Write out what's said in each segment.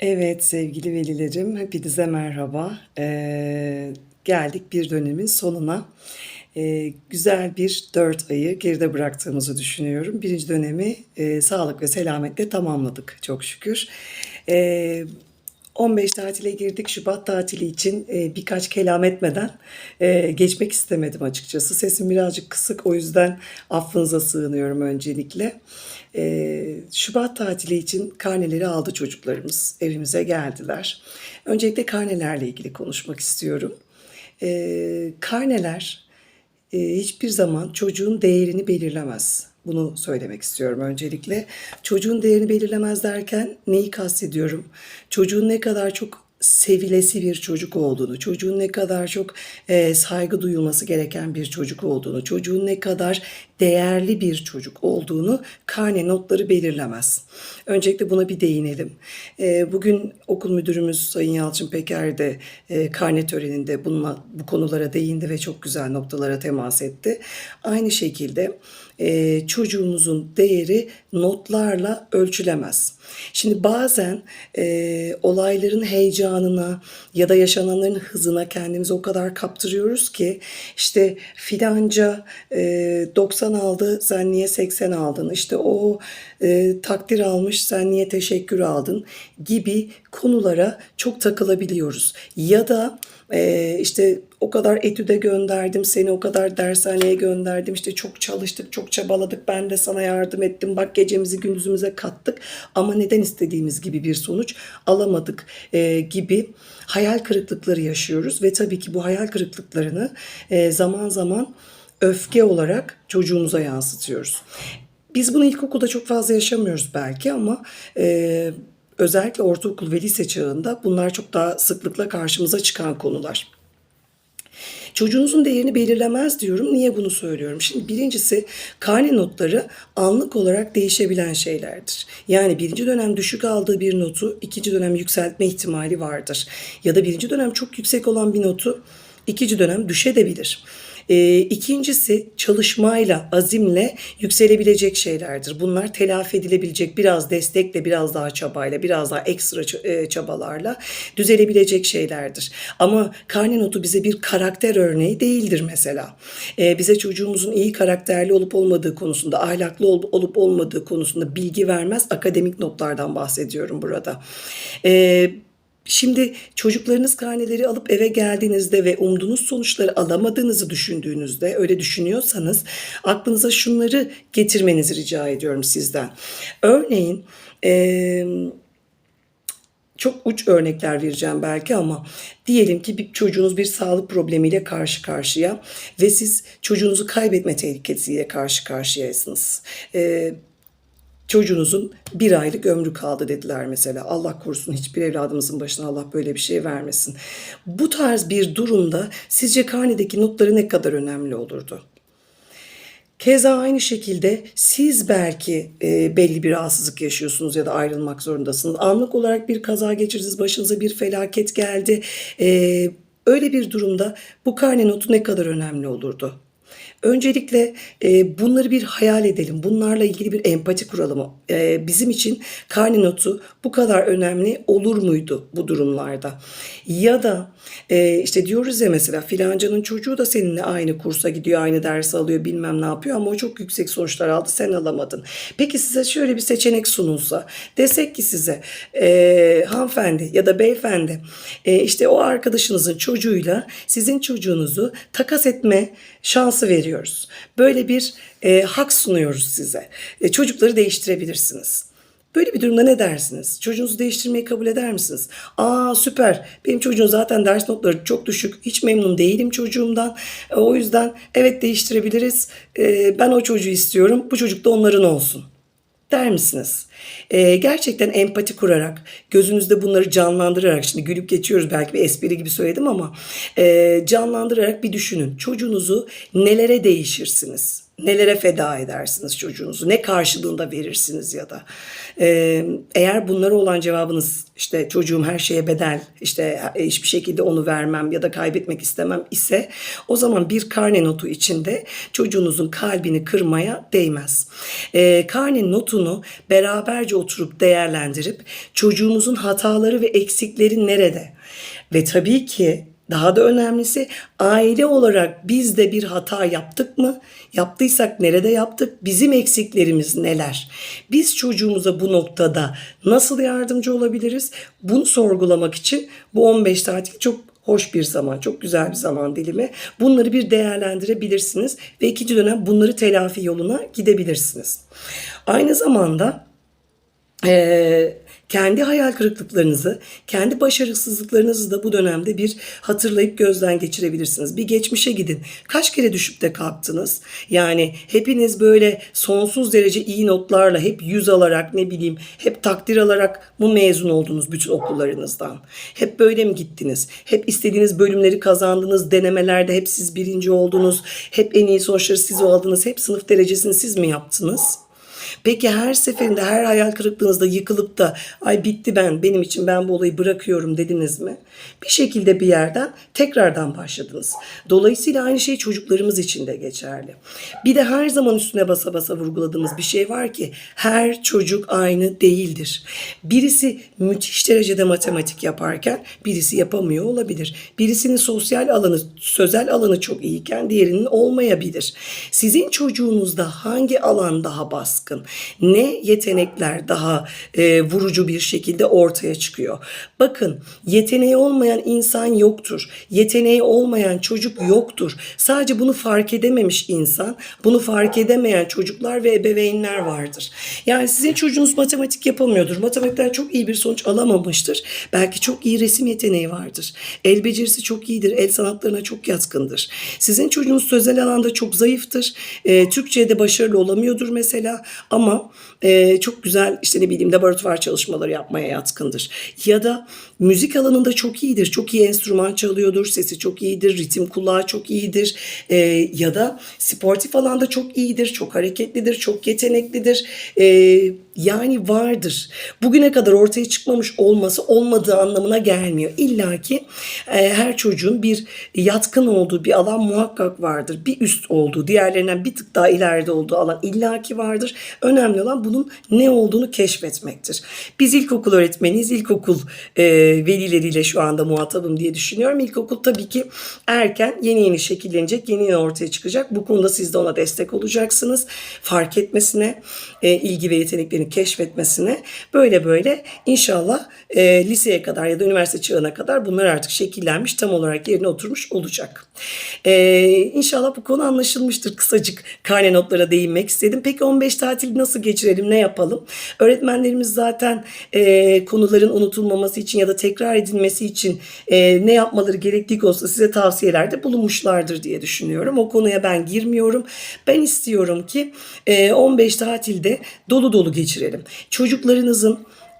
Evet sevgili velilerim, hepinize merhaba. Eee, geldik bir dönemin sonuna. Eee, güzel bir 4 ayı geride bıraktığımızı düşünüyorum. Birinci dönemi eee, sağlık ve selametle tamamladık çok şükür. Eee 15 tatile girdik. Şubat tatili için e, birkaç kelam etmeden e, geçmek istemedim açıkçası. Sesim birazcık kısık o yüzden affınıza sığınıyorum öncelikle. E, Şubat tatili için karneleri aldı çocuklarımız. Evimize geldiler. Öncelikle karnelerle ilgili konuşmak istiyorum. E, karneler hiçbir zaman çocuğun değerini belirlemez. Bunu söylemek istiyorum öncelikle. Çocuğun değerini belirlemez derken neyi kastediyorum? Çocuğun ne kadar çok sevilesi bir çocuk olduğunu, çocuğun ne kadar çok e, saygı duyulması gereken bir çocuk olduğunu, çocuğun ne kadar değerli bir çocuk olduğunu karne notları belirlemez. Öncelikle buna bir değinelim. E, bugün okul müdürümüz Sayın Yalçın Peker de e, karne töreninde bununla, bu konulara değindi ve çok güzel noktalara temas etti. Aynı şekilde e, çocuğumuzun değeri notlarla ölçülemez. Şimdi bazen e, olayların heyecanına ya da yaşananların hızına kendimizi o kadar kaptırıyoruz ki işte filanca e, 90 aldı sen niye 80 aldın işte o e, takdir almış sen niye teşekkür aldın gibi konulara çok takılabiliyoruz. Ya da e, işte o kadar etüde gönderdim seni o kadar dershaneye gönderdim işte çok çalıştık çok çabaladık ben de sana yardım ettim bak gecemizi gündüzümüze kattık ama neden istediğimiz gibi bir sonuç alamadık e, gibi hayal kırıklıkları yaşıyoruz ve tabii ki bu hayal kırıklıklarını e, zaman zaman öfke olarak çocuğumuza yansıtıyoruz. Biz bunu ilkokulda çok fazla yaşamıyoruz belki ama e, özellikle ortaokul ve lise çağında bunlar çok daha sıklıkla karşımıza çıkan konular. Çocuğunuzun değerini belirlemez diyorum. Niye bunu söylüyorum? Şimdi birincisi karne notları anlık olarak değişebilen şeylerdir. Yani birinci dönem düşük aldığı bir notu ikinci dönem yükseltme ihtimali vardır. Ya da birinci dönem çok yüksek olan bir notu ikinci dönem düşebilir. E, ikincisi çalışmayla, azimle yükselebilecek şeylerdir. Bunlar telafi edilebilecek biraz destekle, biraz daha çabayla, biraz daha ekstra e, çabalarla düzelebilecek şeylerdir. Ama karne notu bize bir karakter örneği değildir mesela. E, bize çocuğumuzun iyi karakterli olup olmadığı konusunda, ahlaklı ol- olup olmadığı konusunda bilgi vermez. Akademik notlardan bahsediyorum burada. E, Şimdi çocuklarınız karneleri alıp eve geldiğinizde ve umduğunuz sonuçları alamadığınızı düşündüğünüzde, öyle düşünüyorsanız aklınıza şunları getirmenizi rica ediyorum sizden. Örneğin çok uç örnekler vereceğim belki ama diyelim ki bir çocuğunuz bir sağlık problemiyle karşı karşıya ve siz çocuğunuzu kaybetme tehlikesiyle karşı karşıyasınız. Ee, çocuğunuzun bir aylık ömrü kaldı dediler mesela. Allah korusun hiçbir evladımızın başına Allah böyle bir şey vermesin. Bu tarz bir durumda sizce karnedeki notları ne kadar önemli olurdu? Keza aynı şekilde siz belki e, belli bir rahatsızlık yaşıyorsunuz ya da ayrılmak zorundasınız. Anlık olarak bir kaza geçirdiniz, başınıza bir felaket geldi. E, öyle bir durumda bu karne notu ne kadar önemli olurdu? Öncelikle e, bunları bir hayal edelim. Bunlarla ilgili bir empati kuralım. E, bizim için karne notu bu kadar önemli olur muydu bu durumlarda? Ya da e, işte diyoruz ya mesela filancanın çocuğu da seninle aynı kursa gidiyor, aynı ders alıyor, bilmem ne yapıyor ama o çok yüksek sonuçlar aldı, sen alamadın. Peki size şöyle bir seçenek sunulsa, desek ki size e, hanımefendi ya da beyefendi e, işte o arkadaşınızın çocuğuyla sizin çocuğunuzu takas etme şansı veriyoruz. Böyle bir e, hak sunuyoruz size. E, çocukları değiştirebilirsiniz. Böyle bir durumda ne dersiniz? Çocuğunuzu değiştirmeyi kabul eder misiniz? Aa süper. Benim çocuğum zaten ders notları çok düşük. Hiç memnun değilim çocuğumdan. E, o yüzden evet değiştirebiliriz. E, ben o çocuğu istiyorum. Bu çocuk da onların olsun der misiniz? Ee, gerçekten empati kurarak, gözünüzde bunları canlandırarak, şimdi gülüp geçiyoruz belki bir espri gibi söyledim ama e, canlandırarak bir düşünün. Çocuğunuzu nelere değişirsiniz? Nelere feda edersiniz çocuğunuzu? Ne karşılığında verirsiniz ya da? Ee, eğer bunlara olan cevabınız işte çocuğum her şeye bedel, işte hiçbir şekilde onu vermem ya da kaybetmek istemem ise o zaman bir karne notu içinde çocuğunuzun kalbini kırmaya değmez. Ee, karne notunu beraber beraberce oturup değerlendirip çocuğumuzun hataları ve eksikleri nerede? Ve tabii ki daha da önemlisi aile olarak biz de bir hata yaptık mı? Yaptıysak nerede yaptık? Bizim eksiklerimiz neler? Biz çocuğumuza bu noktada nasıl yardımcı olabiliriz? Bunu sorgulamak için bu 15 tatil çok hoş bir zaman, çok güzel bir zaman dilimi. Bunları bir değerlendirebilirsiniz ve ikinci dönem bunları telafi yoluna gidebilirsiniz. Aynı zamanda eee, kendi hayal kırıklıklarınızı, kendi başarısızlıklarınızı da bu dönemde bir hatırlayıp gözden geçirebilirsiniz. Bir geçmişe gidin. Kaç kere düşüp de kalktınız? Yani hepiniz böyle sonsuz derece iyi notlarla hep yüz alarak ne bileyim hep takdir alarak mı mezun oldunuz bütün okullarınızdan? Hep böyle mi gittiniz? Hep istediğiniz bölümleri kazandınız, denemelerde hep siz birinci oldunuz, hep en iyi sonuçları siz aldınız, hep sınıf derecesini siz mi yaptınız? Peki her seferinde her hayal kırıklığınızda yıkılıp da ay bitti ben benim için ben bu olayı bırakıyorum dediniz mi? Bir şekilde bir yerden tekrardan başladınız. Dolayısıyla aynı şey çocuklarımız için de geçerli. Bir de her zaman üstüne basa basa vurguladığımız bir şey var ki her çocuk aynı değildir. Birisi müthiş derecede matematik yaparken birisi yapamıyor olabilir. Birisinin sosyal alanı, sözel alanı çok iyiyken diğerinin olmayabilir. Sizin çocuğunuzda hangi alan daha baskın? Ne yetenekler daha e, vurucu bir şekilde ortaya çıkıyor? Bakın yeteneği olmayan insan yoktur. Yeteneği olmayan çocuk yoktur. Sadece bunu fark edememiş insan, bunu fark edemeyen çocuklar ve ebeveynler vardır. Yani sizin çocuğunuz matematik yapamıyordur. Matematikten çok iyi bir sonuç alamamıştır. Belki çok iyi resim yeteneği vardır. El becerisi çok iyidir. El sanatlarına çok yatkındır. Sizin çocuğunuz sözel alanda çok zayıftır. E, Türkçe'de başarılı olamıyordur mesela ama e, çok güzel işte ne bileyim laboratuvar çalışmaları yapmaya yatkındır. Ya da müzik alanında çok iyidir. Çok iyi enstrüman çalıyordur. Sesi çok iyidir. Ritim kulağı çok iyidir. E, ya da sportif alanda çok iyidir. Çok hareketlidir. Çok yeteneklidir. E, yani vardır. Bugüne kadar ortaya çıkmamış olması olmadığı anlamına gelmiyor. İlla ki e, her çocuğun bir yatkın olduğu bir alan muhakkak vardır. Bir üst olduğu, diğerlerinden bir tık daha ileride olduğu alan illaki vardır. Önemli olan bunun ne olduğunu keşfetmektir. Biz ilkokul öğretmeniyiz. İlkokul e, velileriyle şu anda muhatabım diye düşünüyorum. İlkokul tabii ki erken yeni yeni şekillenecek, yeni yeni ortaya çıkacak. Bu konuda siz de ona destek olacaksınız. Fark etmesine, e, ilgi ve yeteneklerini keşfetmesine böyle böyle inşallah e, liseye kadar ya da üniversite çağına kadar bunlar artık şekillenmiş, tam olarak yerine oturmuş olacak. E, inşallah bu konu anlaşılmıştır. Kısacık karne notlara değinmek istedim. Peki 15 tatil nasıl geçirelim, ne yapalım? Öğretmenlerimiz zaten e, konuların unutulmaması için ya da tekrar edilmesi için e, ne yapmaları gerektiği konusunda size tavsiyelerde bulunmuşlardır diye düşünüyorum. O konuya ben girmiyorum. Ben istiyorum ki e, 15 tatilde dolu dolu geçirelim. Çocuklarınızın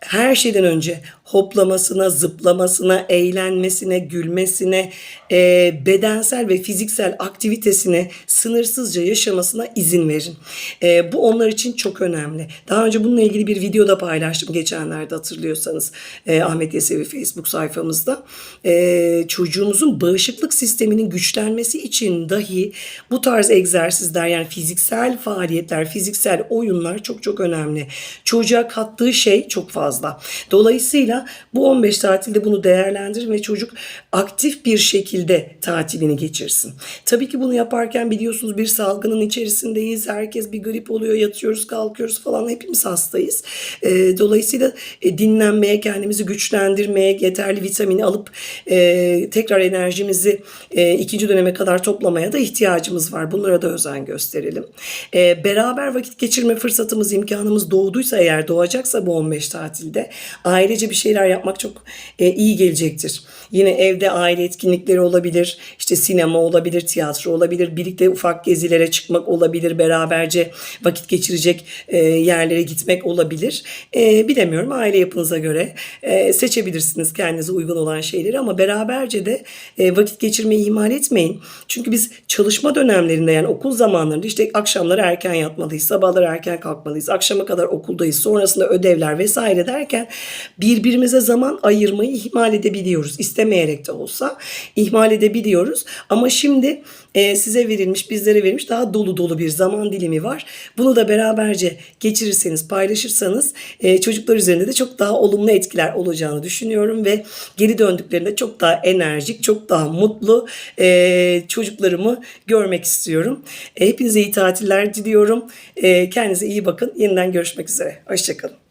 her şeyden önce hoplamasına, zıplamasına, eğlenmesine, gülmesine, e, bedensel ve fiziksel aktivitesine sınırsızca yaşamasına izin verin. E, bu onlar için çok önemli. Daha önce bununla ilgili bir video da paylaştım geçenlerde hatırlıyorsanız e, Ahmet Yesevi Facebook sayfamızda. E, çocuğumuzun bağışıklık sisteminin güçlenmesi için dahi bu tarz egzersizler yani fiziksel faaliyetler, fiziksel oyunlar çok çok önemli. Çocuğa kattığı şey çok fazla. Dolayısıyla bu 15 tatilde bunu değerlendirin ve çocuk aktif bir şekilde tatilini geçirsin. Tabii ki bunu yaparken biliyorsunuz bir salgının içerisindeyiz. Herkes bir grip oluyor, yatıyoruz, kalkıyoruz falan. Hepimiz hastayız. E, dolayısıyla e, dinlenmeye, kendimizi güçlendirmeye, yeterli vitamini alıp e, tekrar enerjimizi e, ikinci döneme kadar toplamaya da ihtiyacımız var. Bunlara da özen gösterelim. E, beraber vakit geçirme fırsatımız, imkanımız doğduysa eğer doğacaksa bu 15 tatilde ailece bir şeyler yapmak çok e, iyi gelecektir. Yine evde aile etkinlikleri olabilir, işte sinema olabilir, tiyatro olabilir, birlikte ufak gezilere çıkmak olabilir, beraberce vakit geçirecek e, yerlere gitmek olabilir. E, bilemiyorum aile yapınıza göre e, seçebilirsiniz kendinize uygun olan şeyleri ama beraberce de e, vakit geçirmeyi ihmal etmeyin. Çünkü biz çalışma dönemlerinde yani okul zamanlarında işte akşamları erken yatmalıyız, sabahları erken kalkmalıyız, akşama kadar okuldayız, sonrasında ödevler vesaire derken birbiri birbirimize zaman ayırmayı ihmal edebiliyoruz. İstemeyerek de olsa ihmal edebiliyoruz. Ama şimdi e, size verilmiş, bizlere verilmiş daha dolu dolu bir zaman dilimi var. Bunu da beraberce geçirirseniz, paylaşırsanız e, çocuklar üzerinde de çok daha olumlu etkiler olacağını düşünüyorum ve geri döndüklerinde çok daha enerjik, çok daha mutlu e, çocuklarımı görmek istiyorum. E, hepinize iyi tatiller diliyorum. E, kendinize iyi bakın. Yeniden görüşmek üzere. Hoşçakalın.